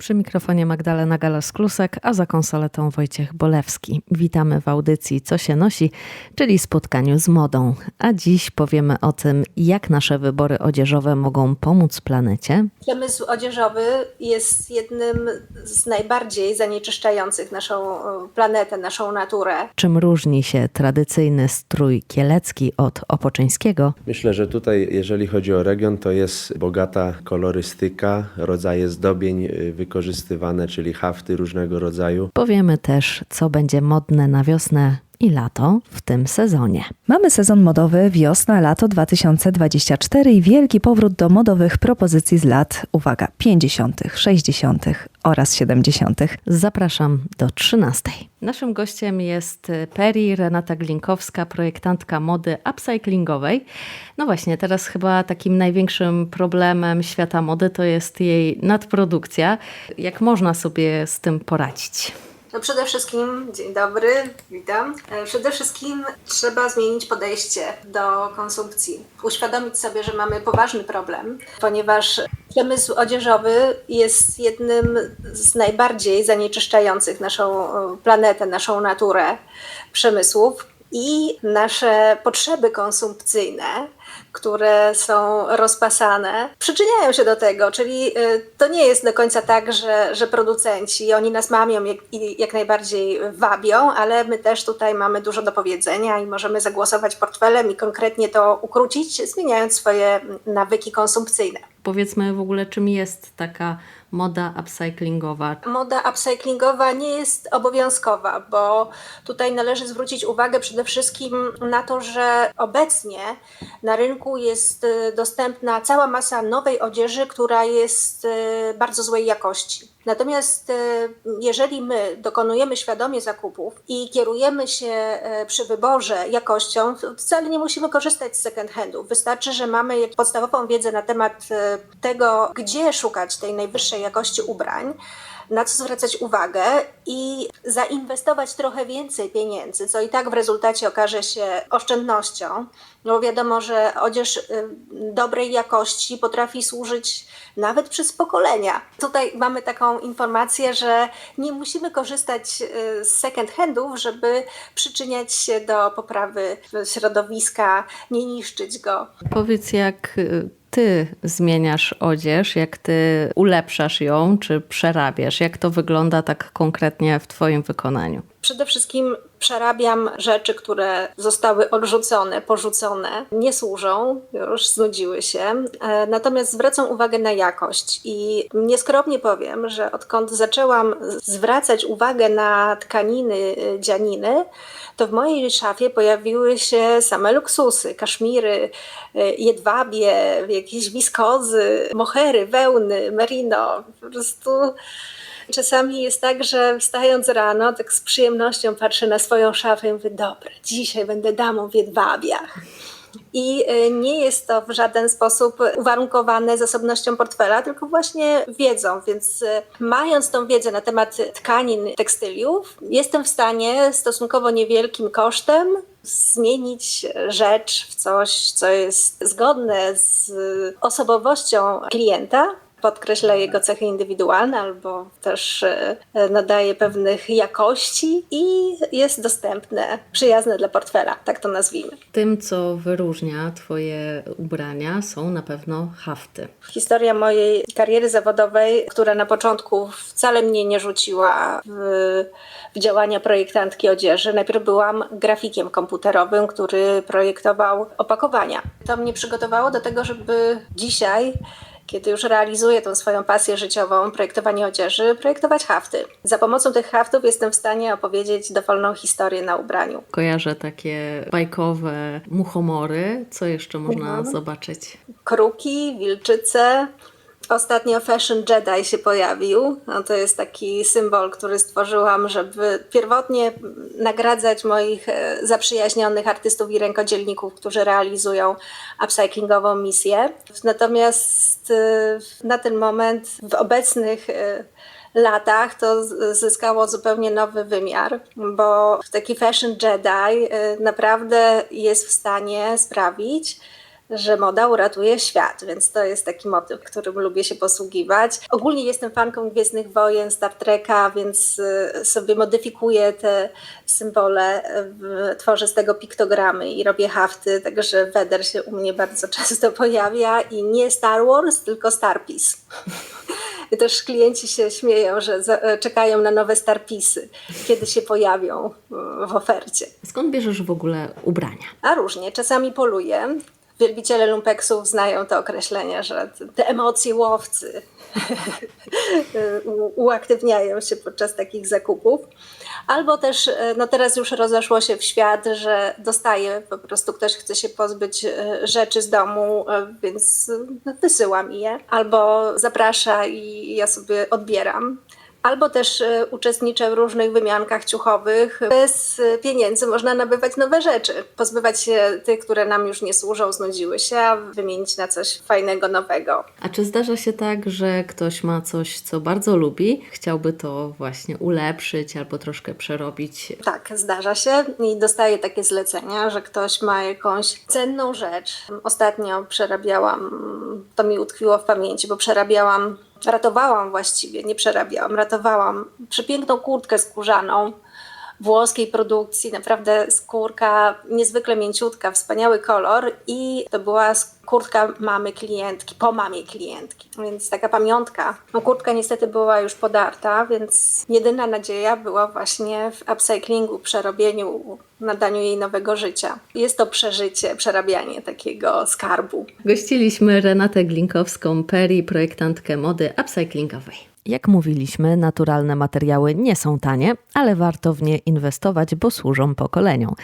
Przy mikrofonie Magdalena Galas-Klusek, a za konsoletą Wojciech Bolewski. Witamy w audycji Co się nosi, czyli spotkaniu z modą. A dziś powiemy o tym, jak nasze wybory odzieżowe mogą pomóc planecie. Przemysł odzieżowy jest jednym z najbardziej zanieczyszczających naszą e, planetę, naszą naturę. Czym różni się tradycyjny strój kielecki od opoczyńskiego? Myślę, że tutaj, jeżeli chodzi o region, to jest bogata kolorystyka, rodzaje zdobień y, wykorzystywane, czyli hafty różnego rodzaju. Powiemy też, co będzie modne na wiosnę i lato w tym sezonie. Mamy sezon modowy wiosna-lato 2024 i wielki powrót do modowych propozycji z lat, uwaga, 50., 60. oraz 70. Zapraszam do 13. Naszym gościem jest Peri Renata Glinkowska, projektantka mody upcyclingowej. No właśnie, teraz chyba takim największym problemem świata mody to jest jej nadprodukcja. Jak można sobie z tym poradzić? No przede wszystkim, dzień dobry, witam. E, Przede wszystkim trzeba zmienić podejście do konsumpcji. Uświadomić sobie, że mamy poważny problem, ponieważ przemysł odzieżowy jest jednym z najbardziej zanieczyszczających naszą e, planetę, naszą naturę przemysłów i nasze potrzeby konsumpcyjne które są rozpasane, przyczyniają się do tego, czyli y, to nie jest do końca tak, że, że producenci, oni nas mamią i jak najbardziej wabią, ale my też tutaj mamy dużo do powiedzenia i możemy zagłosować portfelem i konkretnie to ukrócić, zmieniając swoje nawyki konsumpcyjne. Powiedzmy w ogóle, czym jest taka moda upcyclingowa? Moda upcyclingowa nie jest obowiązkowa, bo tutaj należy zwrócić uwagę przede wszystkim na to, że obecnie na rynku jest y, dostępna cała masa nowej odzieży, która jest y, bardzo złej jakości. Natomiast y, jeżeli my dokonujemy świadomie zakupów i kierujemy się przy wyborze jakością, wcale nie musimy korzystać z second handów. Wystarczy, że mamy podstawową wiedzę na temat tego, gdzie szukać tej najwyższej jakości ubrań na co zwracać uwagę i zainwestować trochę więcej pieniędzy, co i tak w rezultacie okaże się oszczędnością. No bo wiadomo, że odzież y, dobrej jakości potrafi służyć nawet przez pokolenia. Tutaj mamy taką informację, że nie musimy korzystać y, z second handów, żeby przyczyniać się do poprawy środowiska, nie niszczyć go. Powiedz, jak y, ty zmieniasz odzież, jak ty ulepszasz ją, czy przerabiasz? Jak to wygląda tak konkretnie w Twoim wykonaniu? Przede wszystkim przerabiam rzeczy, które zostały odrzucone, porzucone, nie służą, już znudziły się. E, natomiast zwracam uwagę na jakość i nieskromnie powiem, że odkąd zaczęłam zwracać uwagę na tkaniny e, dzianiny, to w mojej szafie pojawiły się same luksusy, kaszmiry, e, jedwabie, jakieś wiskozy, mohery, wełny, merino. Po prostu Czasami jest tak, że wstając rano, tak z przyjemnością patrzę na swoją szafę i mówię, dobra, dzisiaj będę damą w jedwabiach. I e, nie jest to w żaden sposób uwarunkowane zasobnością portfela, tylko właśnie wiedzą. Więc e, mając tą wiedzę na temat tkanin, tekstyliów, jestem w stanie stosunkowo niewielkim kosztem zmienić rzecz w coś, co jest zgodne z osobowością klienta, podkreśla jego cechy indywidualne albo też e, nadaje pewnych jakości i jest dostępne, przyjazne dla portfela, tak to nazwijmy. Tym, co wyróżnia Twoje ubrania, są na pewno hafty. Historia mojej kariery zawodowej, która na początku wcale mnie nie rzuciła w, w działania projektantki odzieży. Najpierw byłam grafikiem komputerowym, który projektował opakowania. To mnie przygotowało do tego, żeby dzisiaj kiedy już realizuję tą swoją pasję życiową, projektowanie odzieży, projektować hafty. Za pomocą tych haftów jestem w stanie opowiedzieć dowolną historię na ubraniu. Kojarzę takie bajkowe muchomory. Co jeszcze można mhm. zobaczyć? Kruki, wilczyce, Ostatnio Fashion Jedi się pojawił. No to jest taki symbol, który stworzyłam, żeby pierwotnie nagradzać moich e, zaprzyjaźnionych artystów i rękodzielników, którzy realizują upcyclingową misję. Natomiast e, na ten moment w obecnych e, latach to zyskało zupełnie nowy wymiar, bo taki Fashion Jedi naprawdę jest w stanie sprawić, że moda uratuje świat, więc to jest taki motyw, którym lubię się posługiwać. Ogólnie jestem fanką Gwiezdnych Wojen, Star Treka, więc y, sobie modyfikuję te symbole, tworzę z tego piktogramy i robię hafty, także Weder się u mnie bardzo często pojawia i nie Star Wars, tylko Starpiece. I też klienci się śmieją, że za- czekają na nowe Starpisy, kiedy się pojawią y, w ofercie. Skąd bierzesz w ogóle ubrania? A różnie, czasami poluję. Wielbiciele lumpeksów znają to określenie, że te- emocje łowcy uaktywniają się podczas takich zakupów. Albo też, e, no teraz już rozeszło się w świat, że dostaje, po prostu ktoś chce się pozbyć e, rzeczy z domu, e, więc wysyłam je. Albo zaprasza i ja sobie odbieram. Albo też e, uczestniczę w różnych wymiankach ciuchowych. Bez pieniędzy można nabywać nowe rzeczy, pozbywać się tych, które nam już nie służą, znudziły się, a wymienić na coś fajnego, nowego. A czy zdarza się tak, że ktoś ma coś, co bardzo lubi, chciałby to właśnie ulepszyć albo troszkę przerobić? Tak, zdarza się i dostaję takie zlecenia, że ktoś ma jakąś cenną rzecz. Ostatnio przerabiałam, to mi utkwiło w pamięci, bo przerabiałam, ratowałam właściwie, nie przerabiałam, ratowałam przepiękną kurtkę skórzaną włoskiej produkcji, naprawdę skórka niezwykle mięciutka, wspaniały kolor i to była kurtka mamy klientki, po mamie klientki, więc taka pamiątka. No, kurtka niestety była już podarta, więc jedyna nadzieja była właśnie w upcyclingu, przerobieniu, nadaniu jej nowego życia. Jest to przeżycie, przerabianie takiego skarbu. Gościliśmy Renatę Glinkowską, Peri, projektantkę mody upcyclingowej. Jak mówiliśmy, naturalne materiały nie są tanie, ale warto w nie inwestować, bo służą pokoleniom.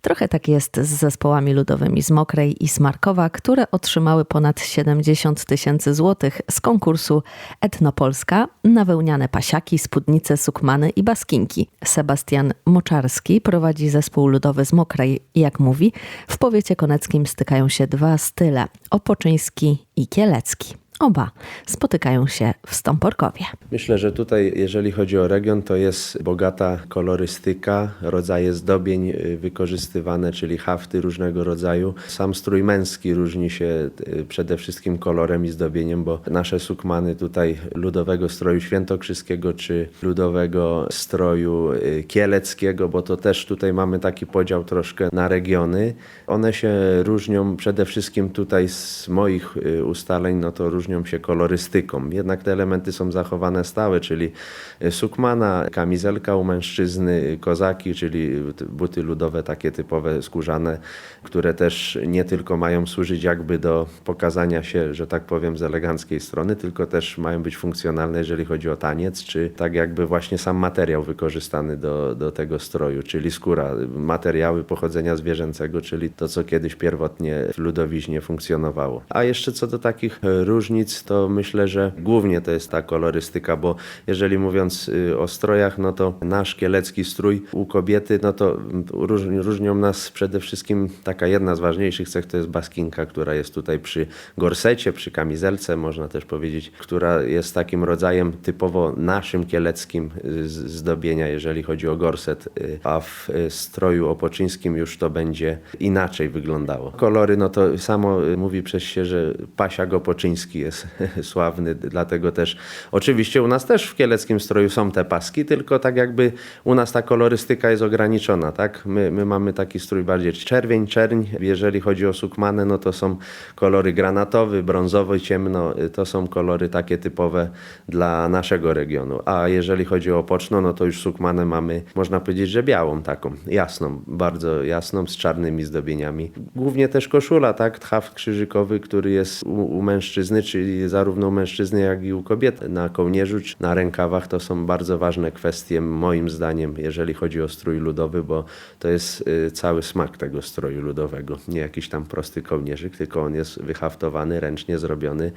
Trochę tak jest z zespołami ludowymi z Mokrej i Smarkowa, które otrzymały ponad 70 tysięcy złotych z konkursu Etnopolska na wełniane pasiaki, spódnice, sukmany i baskinki. Sebastian Moczarski prowadzi zespół ludowy z Mokrej i jak mówi, w powiecie koneckim stykają się dwa style, opoczyński i kielecki. Oba spotykają się w Stąporkowie. Myślę, że tutaj, jeżeli chodzi o region, to jest bogata kolorystyka, rodzaje zdobień y, wykorzystywane, czyli hafty różnego rodzaju. Sam strój męski różni się y, przede wszystkim kolorem i zdobieniem, bo nasze sukmany tutaj ludowego stroju świętokrzyskiego czy ludowego stroju y, kieleckiego, bo to też tutaj mamy taki podział troszkę na regiony. One się różnią przede wszystkim tutaj z moich ustaleń, no to różnią się kolorystyką. Jednak te elementy są zachowane stałe, czyli y, sukmana, kamizelka u mężczyzny, kozaki, czyli buty ludowe takie typowe, skórzane, które też nie tylko mają służyć jakby do pokazania się, że tak powiem, z eleganckiej strony, tylko też mają być funkcjonalne, jeżeli chodzi o taniec, czy tak jakby właśnie sam materiał wykorzystany do, do tego stroju, czyli skóra, materiały pochodzenia zwierzęcego, czyli to, co kiedyś pierwotnie w ludowiźnie funkcjonowało. A jeszcze co do takich e, różnic, to myślę, że głównie to jest ta kolorystyka, bo jeżeli mówiąc y, o strojach, no to nasz kielecki strój u kobiety, no to różni, różnią nas przede wszystkim taka jedna z ważniejszych cech to jest baskinka, która jest tutaj przy gorsecie, przy kamizelce, można też powiedzieć, która jest takim rodzajem typowo naszym kieleckim y, zdobienia, jeżeli chodzi o gorset, y, a w stroju opoczyńskim już to będzie inaczej wyglądało. Kolory, no to samo mówi przez się, że pasiak opoczyński jest sławny, dlatego też oczywiście u nas też w kieleckim stroju są te paski, tylko tak jakby u nas ta kolorystyka jest ograniczona, tak? My, my mamy taki strój bardziej czerwień, czerń, jeżeli chodzi o sukmanę, no to są kolory granatowy, brązowy, ciemno, to są kolory takie typowe dla naszego regionu, a jeżeli chodzi o opoczno, no to już sukmanę mamy, można powiedzieć, że białą taką, jasną, bardzo jasną, z czarnymi zdobieniami. Głównie też koszula, tak? Tchaw krzyżykowy, który jest u, u mężczyzny, czyli zarówno u mężczyzny, jak i u kobiety. Na kołnierzu czy na rękawach to są bardzo ważne kwestie, moim zdaniem, jeżeli chodzi o strój ludowy, bo to jest y, cały smak tego stroju ludowego. Nie jakiś tam prosty kołnierzyk, tylko on jest wyhaftowany, ręcznie zrobiony.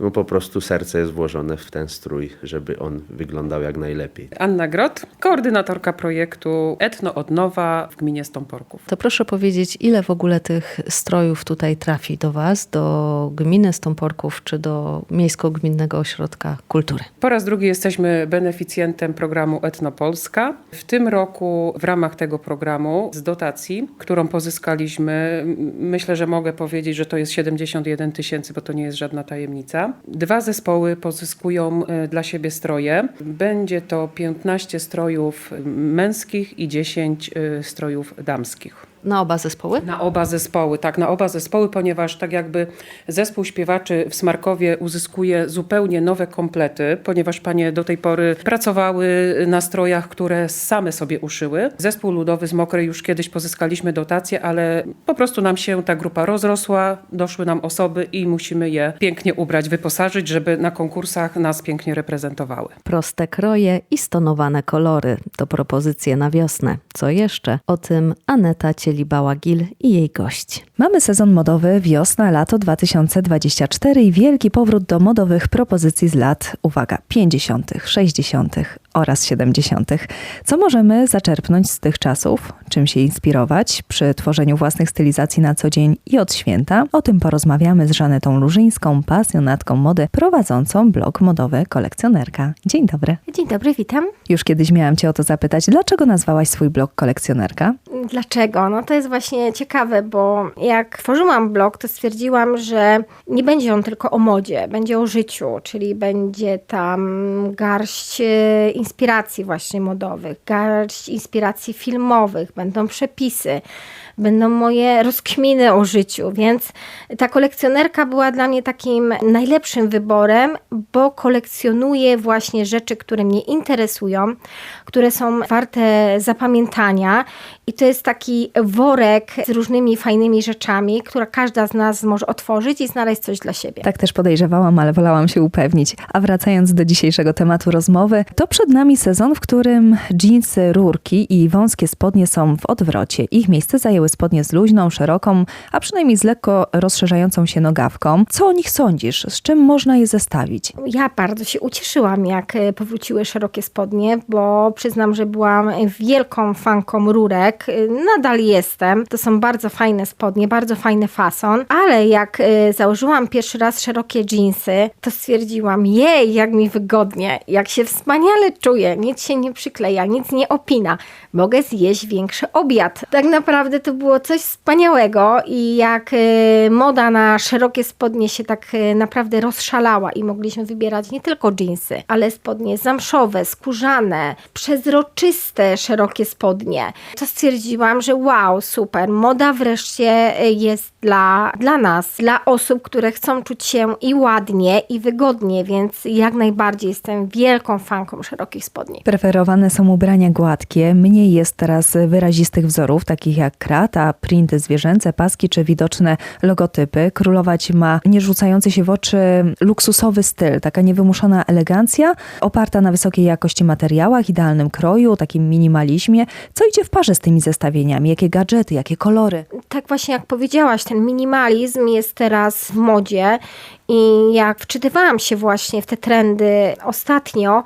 No po prostu serce jest włożone w ten strój, żeby on wyglądał jak najlepiej. Anna Grot, koordynatorka projektu Etno od Nowa w gminie Stąporków. To proszę powiedzieć, ile w ogóle tych strojów tutaj trafi do Was, do gminy Stąporków czy do Miejsko-Gminnego Ośrodka Kultury. Po raz drugi jesteśmy beneficjentem programu Etnopolska. W tym roku w ramach tego programu z dotacji, którą pozyskaliśmy, myślę, że mogę powiedzieć, że to jest 71 tysięcy, bo to nie jest żadna tajemnica. Dwa zespoły pozyskują e, dla siebie stroje. Będzie to 15 strojów męskich i 10 e, strojów damskich. Na oba zespoły? Na oba zespoły, tak, na oba zespoły, ponieważ tak jakby zespół śpiewaczy w Smarkowie uzyskuje zupełnie nowe komplety, ponieważ panie do tej pory pracowały na strojach, które same sobie uszyły. Zespół ludowy z Mokrej już kiedyś pozyskaliśmy dotację, ale po prostu nam się ta grupa rozrosła, doszły nam osoby i musimy je pięknie ubrać, wyposażyć, żeby na konkursach nas pięknie reprezentowały. Proste kroje i stonowane kolory to propozycje na wiosnę. Co jeszcze? O tym Aneta Cielibała-Gil i jej gość. Mamy sezon modowy wiosna-lato 2024 i wielki powrót do modowych propozycji z lat, uwaga, 50., 60. oraz 70. Co możemy zaczerpnąć z tych czasów? Czym się inspirować przy tworzeniu własnych stylizacji na co dzień i od święta? O tym porozmawiamy z Żanetą Lużyńską, pasjonatką mody, prowadzącą blog modowy kolekcjonerka. Dzień dobry. Dzień dobry, witam. Już kiedyś miałam Cię o to zapytać, dlaczego nazwałaś swój blog kolekcjonerka? Dlaczego? No to jest właśnie ciekawe, bo jak tworzyłam blog, to stwierdziłam, że nie będzie on tylko o modzie, będzie o życiu, czyli będzie tam garść e, inspiracji właśnie modowych, garść inspiracji filmowych, będą przepisy, będą moje rozkminy o życiu, więc ta kolekcjonerka była dla mnie takim najlepszym wyborem, bo kolekcjonuję właśnie rzeczy, które mnie interesują, które są warte zapamiętania i to jest taki worek z różnymi fajnymi rzeczami, która każda z nas może otworzyć i znaleźć coś dla siebie. Tak też podejrzewałam, ale wolałam się upewnić. A wracając do dzisiejszego tematu rozmowy, to przed nami sezon, w którym dżinsy, rurki i wąskie spodnie są w odwrocie. Ich miejsce zajęły spodnie z luźną, szeroką, a przynajmniej z lekko rozszerzającą się nogawką. Co o nich sądzisz? Z czym można je zestawić? Ja bardzo się ucieszyłam, jak e, powróciły szerokie spodnie, bo przyznam, że byłam wielką fanką rurek. E, Nadal jestem. To są bardzo fajne spodnie, bardzo fajny fason, ale jak e, założyłam pierwszy raz szerokie dżinsy, to stwierdziłam, jej, jak mi wygodnie, jak się wspaniale czuję, nic się nie przykleja, nic nie opina. Mogę zjeść większy obiad. Tak naprawdę to było coś wspaniałego i jak e, moda na szerokie spodnie się tak e, naprawdę rozszalała i mogliśmy wybierać nie tylko dżinsy, ale spodnie zamszowe, skórzane, przezroczyste szerokie spodnie, to stwierdziłam, że wow, super, moda wreszcie e, jest dla, dla nas, dla osób, które chcą czuć się i ładnie, i wygodnie, więc jak najbardziej jestem wielką fanką szerokich spodni. Preferowane są ubrania gładkie, mniej jest teraz wyrazistych wzorów, takich jak krata, printy zwierzęce, paski czy widoczne logotypy. Królować ma nierzucający się w oczy luksusowy styl, taka niewymuszona elegancja, oparta na wysokiej jakości materiałach, idealnym kroju, takim minimalizmie. Co idzie w parze z tymi zestawieniami? Jakie gadżety, jakie kolory? tak właśnie jak powiedziałaś, ten minimalizm jest teraz w modzie i jak wczytywałam się właśnie w te trendy ostatnio,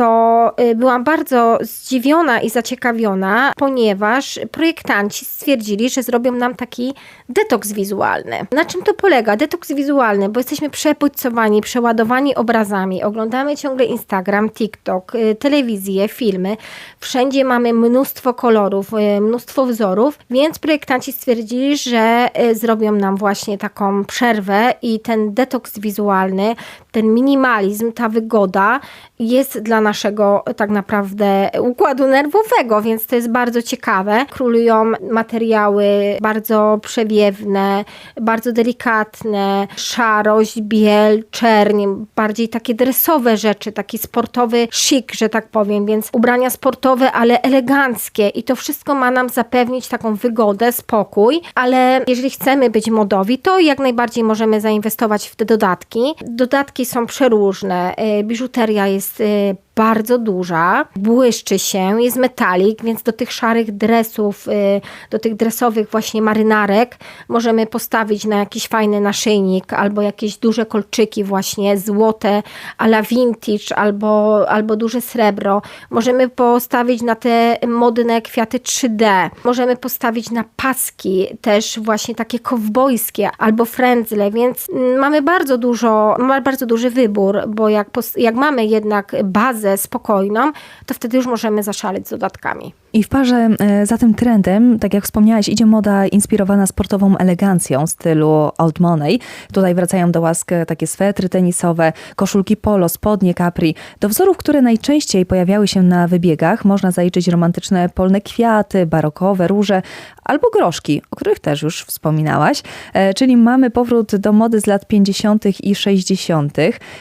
to y, byłam bardzo zdziwiona i zaciekawiona, ponieważ projektanci stwierdzili, że zrobią nam taki detoks wizualny. Na czym to polega? Detoks wizualny, bo jesteśmy przebodźcowani, przeładowani obrazami, oglądamy ciągle Instagram, TikTok, y, telewizję, filmy. Wszędzie mamy mnóstwo kolorów, y, mnóstwo wzorów, więc projektanci stwierdzili, że zrobią nam właśnie taką przerwę i ten detoks wizualny, ten minimalizm, ta wygoda jest dla naszego tak naprawdę układu nerwowego, więc to jest bardzo ciekawe. Królują materiały bardzo przewiewne, bardzo delikatne, szarość, biel, czerń, bardziej takie dresowe rzeczy, taki sportowy chic, że tak powiem, więc ubrania sportowe, ale eleganckie i to wszystko ma nam zapewnić taką wygodę, spokój, ale jeżeli chcemy być modowi, to jak najbardziej możemy zainwestować w te dodatki. Dodatki są przeróżne, y, biżuteria jest y, bardzo duża, błyszczy się, jest metalik, więc do tych szarych dresów, y, do tych dresowych właśnie marynarek możemy postawić na jakiś fajny naszyjnik albo jakieś duże kolczyki właśnie złote a la vintage albo, albo duże srebro. Możemy postawić na te modne kwiaty 3D. Możemy postawić na paski też właśnie takie kowbojskie albo frędzle, więc mamy bardzo dużo, bardzo duży wybór, bo jak, jak mamy jednak bazę spokojną, to wtedy już możemy zaszaleć z dodatkami. I w parze e, za tym trendem, tak jak wspomniałaś, idzie moda inspirowana sportową elegancją stylu Old Money. Tutaj wracają do łask takie swetry tenisowe, koszulki polo, spodnie capri. Do wzorów, które najczęściej pojawiały się na wybiegach, można zaliczyć romantyczne polne kwiaty, barokowe róże albo groszki, o których też już wspominałaś. E, Czyli mamy powrót do mody z lat 50. i 60.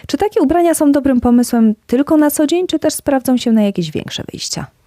Czy takie ubrania są dobrym pomysłem tylko na co dzień, czy też sprawdzą się na jakieś większe wyjścia?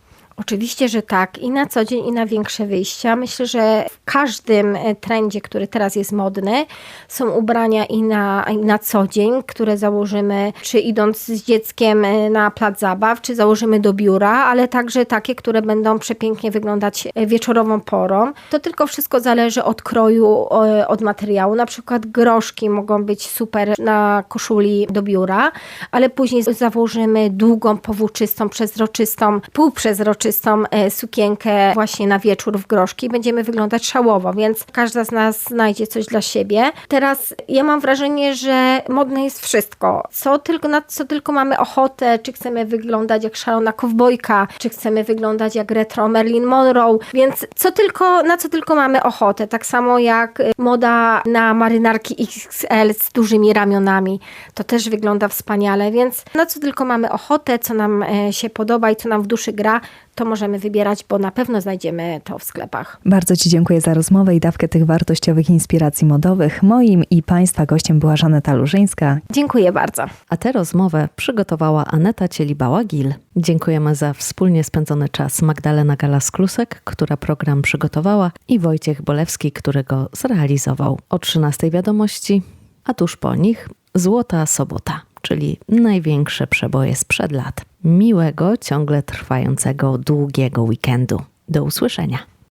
Oczywiście, że tak. I na co dzień, i na większe wyjścia. Myślę, że w każdym e, trendzie, który teraz jest modny, są ubrania i na, i na co dzień, które założymy, czy idąc z dzieckiem e, na plac zabaw, czy założymy do biura, ale także takie, które będą przepięknie wyglądać e, wieczorową porą. To tylko wszystko zależy od kroju, od materiału. Na przykład groszki mogą być super na koszuli do biura, ale później założymy długą, powłóczystą, przezroczystą, półprzezroczystą e, sukienkę właśnie na wieczór w groszki. Będziemy wyglądać szałowo, więc każda z nas znajdzie coś dla siebie. Teraz ja mam wrażenie, że modne jest wszystko. Co tylko, na co tylko mamy ochotę, czy chcemy wyglądać jak szalona kowbojka, czy chcemy wyglądać jak retro Marilyn Monroe, więc co tylko, na co tylko mamy ochotę. Tak samo jak y, moda na marynarki XL z dużymi ramionami. To też wygląda wspaniale, więc na co tylko mamy ochotę, co nam e, się podoba i co nam w duszy gra, to możemy wybierać, bo na pewno znajdziemy to w sklepach. Bardzo Ci dziękuję za rozmowę i dawkę tych wartościowych inspiracji modowych. Moim i Państwa gościem była Żaneta Lużyńska. Dziękuję bardzo. A tę rozmowę przygotowała Aneta Cielibała-Gil. Dziękujemy za wspólnie spędzony czas Magdalena Galas-Klusek, która program przygotowała i Wojciech Bolewski, który go zrealizował. O 13 wiadomości, a tuż po nich Złota Sobota, czyli największe przeboje sprzed lat. Miłego, ciągle trwającego, długiego weekendu. Do usłyszenia.